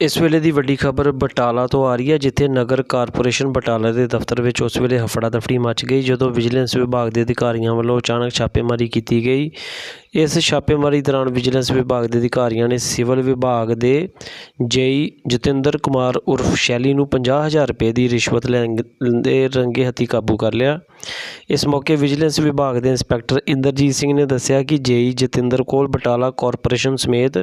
ਇਸ ਵੇਲੇ ਦੀ ਵੱਡੀ ਖਬਰ ਬਟਾਲਾ ਤੋਂ ਆ ਰਹੀ ਹੈ, ਜਿੱਥੇ ਨਗਰ ਕਾਰਪੋਰੇਸ਼ਨ ਬਟਾਲਾ ਦੇ ਦਫ਼ਤਰ ਵਿੱਚ ਉਸ ਵੇਲੇ ਹਫੜਾ ਦਫੜੀ ਮਚ ਗਈ, ਜਦੋਂ ਵਿਜੀਲੈਂਸ ਵਿਭਾਗ ਦੇ ਅਧਿਕਾਰੀਆਂ ਵੱਲੋਂ ਅਚਾਨਕ ਛਾਪੇਮਾਰੀ ਕੀਤੀ ਗਈ। ਇਸ ਛਾਪੇਮਾਰੀ ਦੌਰਾਨ ਵਿਜੀਲੈਂਸ ਵਿਭਾਗ ਦੇ ਅਧਿਕਾਰੀਆਂ ਨੇ ਸਿਵਲ ਵਿਭਾਗ ਦੇ ਜੇਈ ਜਤਿੰਦਰ ਕੁਮਾਰ ਉਰਫ ਸ਼ੈਲੀ ਨੂੰ 50000 ਰੁਪਏ ਦੀ ਰਿਸ਼ਵਤ ਲੈਣ ਦੇ ਰੰਗੇ ਹੱਥੀ ਕਾਬੂ ਕਰ ਲਿਆ। ਇਸ ਮੌਕੇ ਵਿਜੀਲੈਂਸ ਵਿਭਾਗ ਦੇ ਇੰਸਪੈਕਟਰ ਇੰਦਰਜੀਤ ਸਿੰਘ ਨੇ ਦੱਸਿਆ ਕਿ ਜੇਈ ਜਤਿੰਦਰ ਕੋਲ ਬਟਾਲਾ ਕਾਰਪੋਰੇਸ਼ਨ ਸਮੇਤ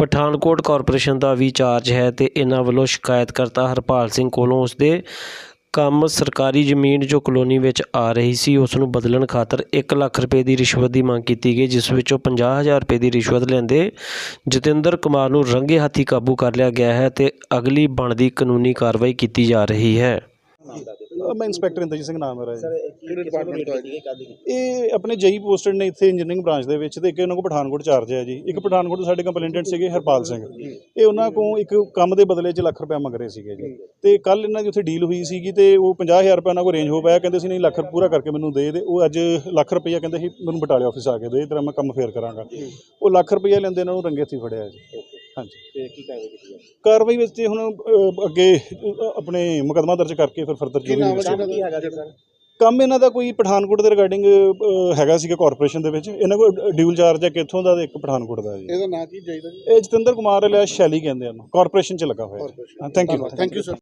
ਪਠਾਨਕੋਟ ਕਾਰਪੋਰੇਸ਼ਨ ਦਾ ਵੀ ਚਾਰਜ ਹੈ ਤੇ ਇਹਨਾਂ ਵੱਲੋਂ ਸ਼ਿਕਾਇਤਕਰਤਾ ਹਰਪਾਲ ਸਿੰਘ ਕੋਲੋਂ ਉਸਦੇ ਕੰਮ ਸਰਕਾਰੀ ਜ਼ਮੀਨ ਜੋ ਕਲੋਨੀ ਵਿੱਚ ਆ ਰਹੀ ਸੀ ਉਸ ਨੂੰ ਬਦਲਣ ਖਾਤਰ 1 ਲੱਖ ਰੁਪਏ ਦੀ ਰਿਸ਼ਵਤ ਦੀ ਮੰਗ ਕੀਤੀ ਗਈ, ਜਿਸ ਵਿੱਚੋਂ 50000 ਰੁਪਏ ਦੀ ਰਿਸ਼ਵਤ ਲੈਂਦੇ ਜਤਿੰਦਰ ਕੁਮਾਰ ਨੂੰ ਰੰਗੇ ਹੱਥੀ ਕਾਬੂ ਕਰ ਲਿਆ ਗਿਆ ਹੈ ਤੇ ਅਗਲੀ ਬਣਦੀ ਕਾਨੂੰਨੀ ਕਾਰਵਾਈ ਕੀਤੀ ਜਾ ਰਹੀ ਹੈ। ਮੈਂ ਇੰਸਪੈਕਟਰ ਇੰਦਰਜੀਤ ਸਿੰਘ ਨਾਮ ਮੇਰਾ ਜੀ। ਕਿਹੜੇ ਡਿਪਾਰਟਮੈਂਟ ਤੋਂ ਆਏ ਕਾਦੀ ਇਹ ਆਪਣੇ ਜਈ ਪੋਸਟਡ ਨੇ ਇੱਥੇ ਇੰਜੀਨੀਅਰਿੰਗ ਬ੍ਰਾਂਚ ਦੇ ਵਿੱਚ ਤੇ ਇੱਕ ਉਹਨਾਂ ਕੋਲ ਪਠਾਨਕੋਟ ਚਾਰਜ ਹੈ ਜੀ। ਇੱਕ ਪਠਾਨਕੋਟ ਤੋਂ ਸਾਡੇ ਕੰਪਲੇਂਟੈਂਟ ਸੀਗੇ ਹਰਪਾਲ ਸਿੰਘ। ਇਹ ਉਹਨਾਂ ਕੋਲ ਇੱਕ ਕੰਮ ਦੇ ਬਦਲੇ 'ਚ ਲੱਖ ਰੁਪਏ ਮੰਗ ਰਹੇ ਸੀਗੇ ਜੀ। ਤੇ ਕੱਲ ਇਹਨਾਂ ਦੀ ਉੱਥੇ ਡੀਲ ਹੋਈ ਸੀਗੀ ਤੇ ਉਹ 50000 ਰੁਪਏ ਉਹਨਾਂ ਕੋਲ ਰੇਂਜ ਹੋ ਪਾਇਆ। ਕਹਿੰਦੇ ਸੀ ਨਹੀਂ ਲੱਖ ਪੂਰਾ ਕਰਕੇ ਮੈਨੂੰ ਦੇ ਦੇ। ਉਹ ਅੱਜ ਲੱਖ ਰੁਪਈਆ ਕਹਿੰਦੇ ਸੀ ਮੈਨੂੰ ਬਟਾਲੇ ਆਫਿਸ ਆ ਕੇ ਦੇ ਤੇਰਾ ਮੈਂ ਕੰਮ ਫੇਰ ਕਰਾਂਗਾ। ਉਹ ਲੱਖ ਰੁਪਈਆ ਲੈਂਦੇ ਇਹਨਾਂ ਨੂੰ ਰੰਗੇ ਹੱਥੀਂ ਫੜਿਆ ਜੀ। ਹਾਂਜੀ। ਤੇ ਕੀ ਕਾਰਵਾਈ ਕੀਤੀ ਹੈ? ਕਾਰਵਾਈ ਵਿੱਚ ਤੇ ਹੁਣ ਅ, ਅੱਗੇ ਅ, ਆਪਣੇ ਮੁਕੱਦਮਾ ਦਰਜ ਕਰਕੇ ਫਿਰ ਫਰਦਰ ਜੋ ਵੀ ਕੰਮ ਕੀ ਹੈਗਾ ਜੀ ਸਰ? ਕੰਮ ਇਹਨਾਂ ਦਾ ਕੋਈ ਪਠਾਨਕੋਟ ਦੇ ਰਿਗਾਰਡਿੰਗ ਹੈਗਾ ਸੀਗਾ ਕਾਰਪੋਰੇਸ਼ਨ ਦੇ ਵਿੱਚ। ਇਹਨਾਂ ਕੋਲ ਡਿਊਲ ਚਾਰਜ ਹੈ ਕਿੱਥੋਂ ਦਾ ਤੇ ਇੱਕ ਪਠਾਨਕੋਟ ਦਾ ਜੀ। ਇਹਦਾ ਨਾਂ ਕੀ ਚਾਹੀਦਾ ਜੀ? ਇਹ ਜਤਿੰਦਰ ਕੁਮਾਰ ਲਿਆ ਸ਼ੈਲੀ ਕਹਿੰਦੇ ਆ ਕਾਰਪੋਰੇਸ਼ਨ ਚ ਲੱਗਾ ਹੋਇਆ thank you thank you sir